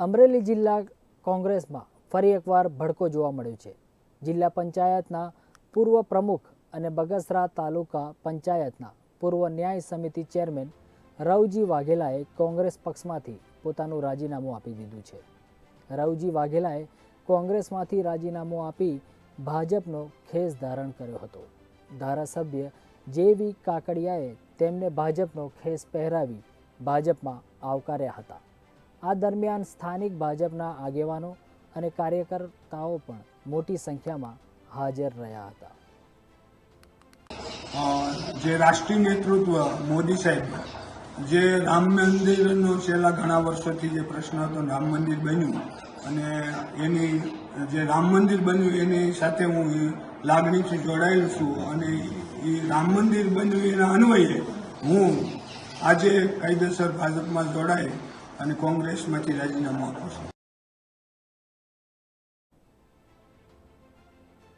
અમરેલી જિલ્લા કોંગ્રેસમાં ફરી એકવાર ભડકો જોવા મળ્યો છે. જિલ્લા પંચાયતના પૂર્વ પ્રમુખ અને બગસરા તાલુકા પંચાયતના પૂર્વ ન્યાય સમિતિ ચેરમેન રવજી વાઘેલાએ કોંગ્રેસ પક્ષમાંથી પોતાનું રાજીનામું આપી દીધું છે. રવજી વાઘેલાએ કોંગ્રેસમાંથી રાજીનામું આપી ભાજપનો ખેસ ધારણ કર્યો હતો. ધારાસભ્ય જે વી કાકડિયાએ તેમને ભાજપનો ખેસ પહેરાવી ભાજપમાં આવકાર્યા હતા. આ દરમિયાન સ્થાનિક ભાજપના આગેવાનો અને કાર્યકર્તાઓ પણ મોટી સંખ્યામાં હાજર રહ્યા હતા. જે રાષ્ટ્રીય નેતૃત્વ મોદી સાહેબ જે રામ મંદિરનો છેલ્લા ઘણા વર્ષોથી જે પ્રશ્ન હતો, રામ મંદિર બન્યું અને એની, જે રામ મંદિર બન્યું એની સાથે હું લાગણીથી જોડાયેલ છું અને એ રામ મંદિર બન્યું એના અન્વયે હું આજે કાયદેસર ભાજપમાં જોડાઈ અને કોંગ્રેસમાંથી રાજીનામું આપું છું.